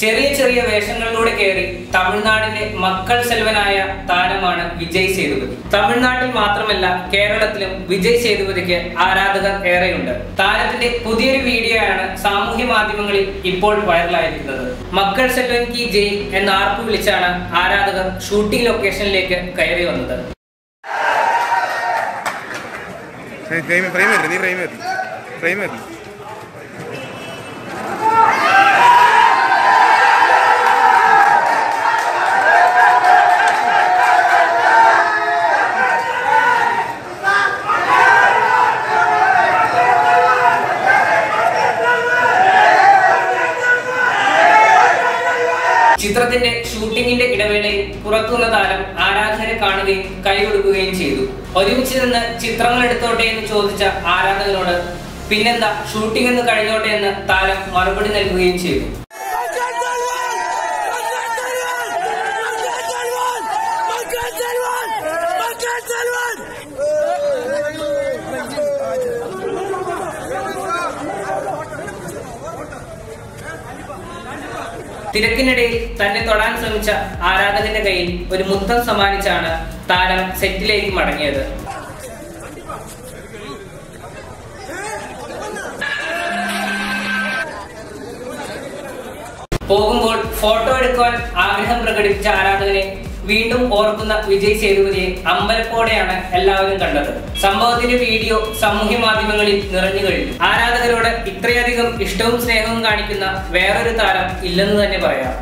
ചെറിയ ചെറിയ വേഷങ്ങളിലൂടെ കയറി തമിഴ്നാടിന്റെ മക്കൾ സെൽവനായ താരമാണ് വിജയ് സേതുപതി. തമിഴ്നാട്ടിൽ മാത്രമല്ല കേരളത്തിലും വിജയ് സേതുപതിക്ക് ആരാധകർ ഏറെയുണ്ട്. താരത്തിന്റെ പുതിയൊരു വീഡിയോ ആണ് സാമൂഹ്യ മാധ്യമങ്ങളിൽ ഇപ്പോൾ വൈറലായിരിക്കുന്നത്. മക്കൾ സെൽവൻ കി ജയ് എന്ന ആർപ്പ് വിളിച്ചാണ് ആരാധകർ ഷൂട്ടിംഗ് ലൊക്കേഷനിലേക്ക് കയറി വന്നത്. ഫ്രെയിം ഫ്രെയിം ഫ്രെയിം ചിത്രത്തിന്റെ ഷൂട്ടിങ്ങിന്റെ ഇടവേളയിൽ പുറത്തുള്ള താരം ആരാധകരെ കാണുകയും കൈകൊടുക്കുകയും ചെയ്തു. ഒരുമിച്ച് നിന്ന് ചിത്രങ്ങൾ എടുത്തോട്ടെ എന്ന് ചോദിച്ച ആരാധകരോട് പിന്നെന്താ ഷൂട്ടിംഗ് എന്ന് കഴിഞ്ഞോട്ടെ എന്ന് താരം മറുപടി നൽകുകയും ചെയ്തു. തിരക്കിനിടയിൽ തന്നെ തൊടാൻ ശ്രമിച്ച ആരാധകന്റെ കയ്യിൽ ഒരു മുത്തം സമ്മാനിച്ചാണ് താരം സെറ്റിലേക്ക് മടങ്ങിയത്. പോകുമ്പോൾ ഫോട്ടോ എടുക്കുവാൻ ആഗ്രഹം പ്രകടിപ്പിച്ച ആരാധകനെ വീണ്ടും ഓർക്കുന്ന വിജയ് സേതുപതിയെ അമ്പലപ്പോടെയാണ് എല്ലാവരും കണ്ടത്. സംഭവത്തിന്റെ വീഡിയോ സാമൂഹ്യ മാധ്യമങ്ങളിൽ നിറഞ്ഞു കഴിഞ്ഞു. ആരാധകരോട് ഇത്രയധികം ഇഷ്ടവും സ്നേഹവും കാണിക്കുന്ന വേറൊരു താരം ഇല്ലെന്ന് തന്നെ പറയാം.